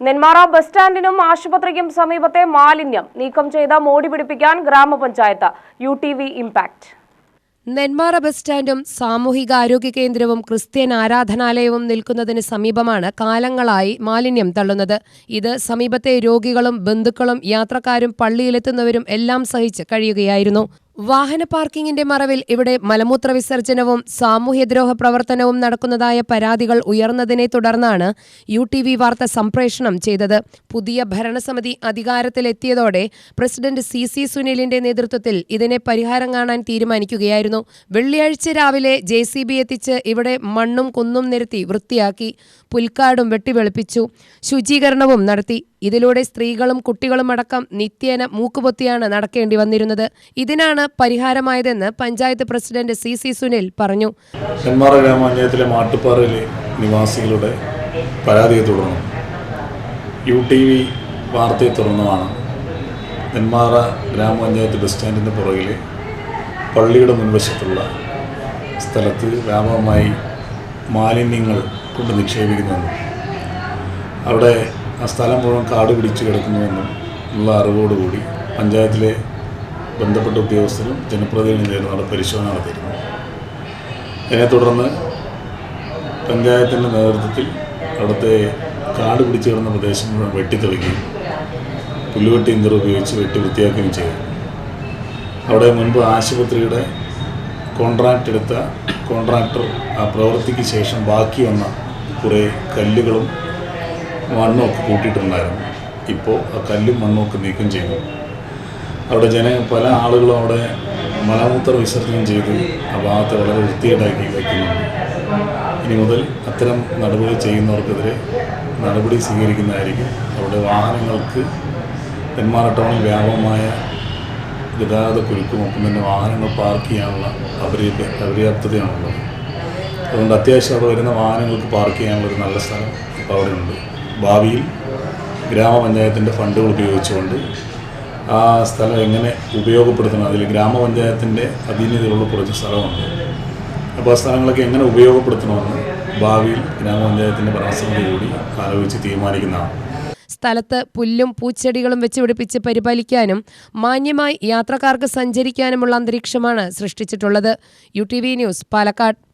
Nenmara bus സ്റ്റാൻഡിനും ആശുപത്രിക്കും സമീപത്തെ മാലിന്യം നീക്കം ചെയ്ത മോടി പിടിപ്പിക്കാൻ ഗ്രാമപഞ്ചായത്ത് U T V impact. Nenmara bus സ്റ്റാൻഡും സാമൂഹികാരോഗ്യ കേന്ദ്രവും ക്രിസ്ത്യൻ ആരാധനാലയവും നിൽക്കുന്നതിന് സമീപമാണ് കാലങ്ങളായി മാലിന്യം തള്ളുന്നത്. ഇത് സമീപത്തെ രോഗികളും ബന്ധുക്കളും യാത്രക്കാരും പള്ളിയിലെത്തുന്നവരും എല്ലാം സഹിച്ച് കഴിയുകയായിരുന്നു. വാഹന പാർക്കിംഗിന്റെ മറവിൽ ഇവിടെ മലമൂത്ര വിസർജനവും സാമൂഹ്യദ്രോഹ പ്രവർത്തനവും നടക്കുന്നതായ പരാതികൾ ഉയർന്നതിനെ തുടർന്നാണ് യു ടി വി വാർത്ത സംപ്രേഷണം ചെയ്തത്. പുതിയ ഭരണസമിതി അധികാരത്തിലെത്തിയതോടെ പ്രസിഡന്റ് സി സി സുനിലിന്റെ നേതൃത്വത്തിൽ ഇതിനെ പരിഹാരം കാണാൻ തീരുമാനിക്കുകയായിരുന്നു. വെള്ളിയാഴ്ച രാവിലെ ജെ സി ബി എത്തിച്ച് ഇവിടെ മണ്ണും കുന്നും നിരത്തി വൃത്തിയാക്കി പുൽക്കാടും വെട്ടിവെളുപ്പിച്ചു. ശുചീകരണവും നടത്തി. ഇതിലൂടെ സ്ത്രീകളും കുട്ടികളും അടക്കം നിത്യേന മൂക്കുപൊത്തിയാണ് നടക്കേണ്ടി വന്നിരുന്നത്. ഇതിനാണ് പരിഹാരമായതെന്ന് panchayat president C C Sunil പറഞ്ഞു. ഗ്രാമപഞ്ചായത്തിലെ മാട്ടുപ്പാറയിലെ നിവാസികളുടെ പരാതിയെ തുടർന്ന്. യു ടി വി വാർത്തയെ തുടർന്നുമാണ് നെന്മാറ ഗ്രാമപഞ്ചായത്ത് ബസ് സ്റ്റാൻഡിന്റെ പുറകിലെ പള്ളിയുടെ മുൻവശത്തുള്ള സ്ഥലത്ത് വ്യാപകമായി മാലിന്യങ്ങൾ കൊണ്ട് നിക്ഷേപിക്കുന്നുവെന്നും അവിടെ ആ സ്ഥലം മുഴുവൻ കാട് പിടിച്ചു കിടക്കുന്നുവെന്നും ഉള്ള അറിവോടുകൂടി പഞ്ചായത്തിലെ ബന്ധപ്പെട്ട ഉദ്യോഗസ്ഥരും ജനപ്രതിനിധികളും അവിടെ പരിശോധന നടത്തിയിരുന്നു. അതിനെ തുടർന്ന് പഞ്ചായത്തിന്റെ നേതൃത്വത്തിൽ അവിടുത്തെ കാട് പിടിച്ചു കിടന്ന പ്രദേശം മുഴുവൻ വെട്ടിത്തെളിക്കുകയും പുല്ലുവെട്ടി ഇന്ദ്ര ഉപയോഗിച്ച് വെട്ടി വൃത്തിയാക്കുകയും ചെയ്തു. അവിടെ മുൻപ് ആശുപത്രിയുടെ കോൺട്രാക്റ്റ് എടുത്ത കോൺട്രാക്ടർ ആ പ്രവൃത്തിക്ക് ശേഷം ബാക്കി വന്ന കുറേ കല്ലുകളും മണ്ണും ഒക്കെ കൂട്ടിയിട്ടുണ്ടായിരുന്നു. ഇപ്പോൾ ആ കല്ലും മണ്ണും ഒക്കെ നീക്കം ചെയ്തു അവിടെ ജന പല ആളുകളും അവിടെ മലമൂത്ര വിസർജനം ചെയ്ത്. ആ ഭാഗത്തെ വളരെ വൃത്തികേടാക്കി വയ്ക്കുന്നുണ്ട് ഇനി മുതൽ അത്തരം നടപടി ചെയ്യുന്നവർക്കെതിരെ നടപടി സ്വീകരിക്കുന്നതായിരിക്കും. അവിടെ വാഹനങ്ങൾക്ക് തെന്മാറ ടൗണിൽ വ്യാപകമായ ഗതാഗത കുരുക്കും ഒപ്പം തന്നെ വാഹനങ്ങൾ പാർക്ക് ചെയ്യാനുള്ള അപര്യാപ്ത അപര്യാപ്തതയാണുള്ളത്. അതുകൊണ്ട് അത്യാവശ്യം അവിടെ വരുന്ന വാഹനങ്ങൾക്ക് പാർക്ക് ചെയ്യാനുള്ള ഒരു നല്ല സ്ഥലം ഇപ്പോൾ അവിടെയുണ്ട് ഭാവിയിൽ ഗ്രാമപഞ്ചായത്തിന്റെ ഫണ്ടുകൾ ഉപയോഗിച്ചുകൊണ്ട് ആ സ്ഥലം എങ്ങനെ ഉപയോഗപ്പെടുത്തണം? അതിൽ ഗ്രാമപഞ്ചായത്തിന്റെ അധീനതയിലുള്ള കുറച്ച് സ്ഥലമുണ്ട്. അപ്പോൾ ആ സ്ഥലങ്ങളൊക്കെ എങ്ങനെ ഉപയോഗപ്പെടുത്തണമെന്ന് ഭാവിയിൽ ഗ്രാമപഞ്ചായത്തിന്റെ ഭരണസമിതി കൂടി ആലോചിച്ച് തീരുമാനിക്കുന്നതാണ്. സ്ഥലത്ത് പുല്ലും പൂച്ചെടികളും വെച്ച് പിടിപ്പിച്ച് പരിപാലിക്കാനും മാന്യമായി യാത്രക്കാർക്ക് സഞ്ചരിക്കാനുമുള്ള അന്തരീക്ഷമാണ് സൃഷ്ടിച്ചിട്ടുള്ളത്. U T V news Palakkad.